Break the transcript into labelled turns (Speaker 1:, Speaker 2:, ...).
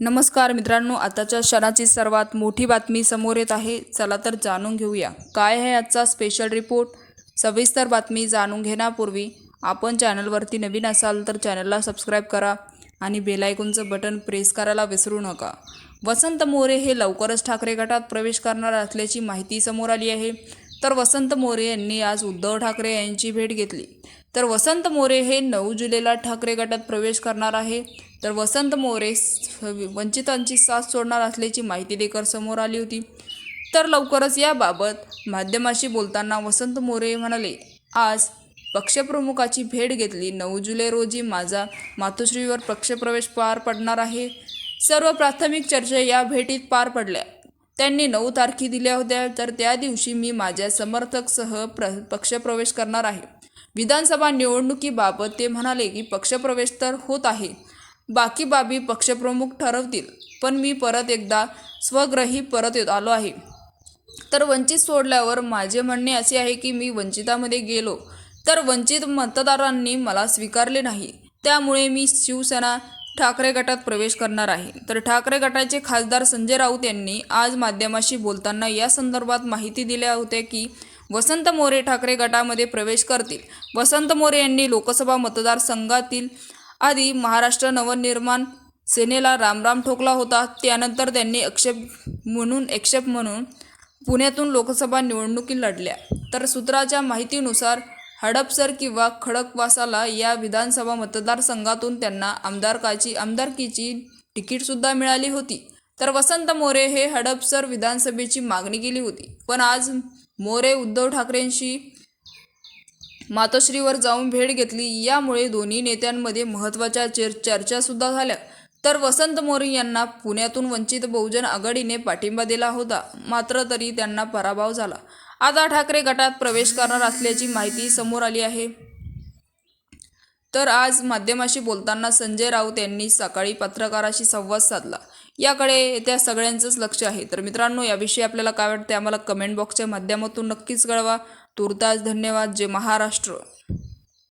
Speaker 1: नमस्कार मित्रांनो आताच्या क्षणाची सर्वात मोठी बातमी समोर येत आहे. चला तर जाणून घेऊया. काय आहे आजचा स्पेशल रिपोर्ट सविस्तर बातमी जाणून घेण्यापूर्वी आपण चॅनलवरती नवीन असाल तर चॅनलला सबस्क्राईब करा आणि बेलायकॉनचं बटन प्रेस करायला विसरू नका. वसंत मोरे हे लवकरच ठाकरे गटात प्रवेश करणार असल्याची माहिती समोर आली आहे. तर वसंत मोरे यांनी आज उद्धव ठाकरे यांची भेट घेतली. तर वसंत मोरे हे नऊ जुलैला ठाकरे गटात प्रवेश करणार आहे. तर वसंत मोरे वंचितांची साथ सोडणार असल्याची माहिती देखील समोर आली होती. तर लवकरच याबाबत माध्यमाशी बोलताना वसंत मोरे म्हणाले आज पक्षप्रमुखाची भेट घेतली. नऊ जुलै रोजी माझा मातोश्रीवर पक्षप्रवेश पार पडणार आहे. सर्व प्राथमिक चर्चा या भेटीत पार पडल्या. त्यांनी नऊ तारखी दिल्या होत्या. तर त्या दिवशी मी माझ्या समर्थकसह प्र पक्षप्रवेश करणार आहे. विधानसभा निवडणुकीबाबत ते म्हणाले की पक्षप्रवेश तर होत आहे. बाकी बाबी पक्षप्रमुख ठरवतील पण मी परत एकदा स्वग्रही परत येत आलो आहे. तर वंचित सोडल्यावर माझे म्हणणे असे आहे की मी वंचितामध्ये गेलो तर वंचित मतदारांनी मला स्वीकारले नाही. त्यामुळे मी शिवसेना ठाकरे गटात प्रवेश करणार आहे. तर ठाकरे गटाचे खासदार संजय राऊत यांनी आज माध्यमाशी बोलताना या संदर्भात माहिती दिल्या होत्या की वसंत मोरे ठाकरे गटामध्ये प्रवेश करतील. वसंत मोरे यांनी लोकसभा मतदारसंघातील आधी महाराष्ट्र नवनिर्माण सेनेला रामराम ठोकला होता. त्यानंतर त्यांनी अक्षेप म्हणून आक्षेप म्हणून पुण्यातून लोकसभा निवडणुकी लढल्या. तर सूत्राच्या माहितीनुसार हडपसर किंवा खडकवासाला या विधानसभा मतदारसंघातून त्यांना आमदारकाची आमदारकीची तिकीटसुद्धा मिळाली होती. तर वसंत मोरे हे हडपसर विधानसभेची मागणी केली होती. पण आज मोरे उद्धव ठाकरेंशी मातोश्रीवर जाऊन भेट घेतली. यामुळे दोन्ही नेत्यांमध्ये महत्त्वाच्या चर चर्चासुद्धा झाल्या. तर वसंत मोरे यांना पुण्यातून वंचित बहुजन आघाडीने पाठिंबा दिला होता. मात्र तरी त्यांना पराभव झाला. आता ठाकरे गटात प्रवेश करणार असल्याची माहिती समोर आली आहे. तर आज माध्यमाशी बोलताना संजय राऊत यांनी सकाळी पत्रकाराशी संवाद साधला. याकडे त्या सगळ्यांचंच लक्ष आहे. तर मित्रांनो याविषयी आपल्याला काय वाटते आम्हाला कमेंट बॉक्सच्या माध्यमातून नक्कीच कळवा. तुर्तास धन्यवाद. जे महाराष्ट्र.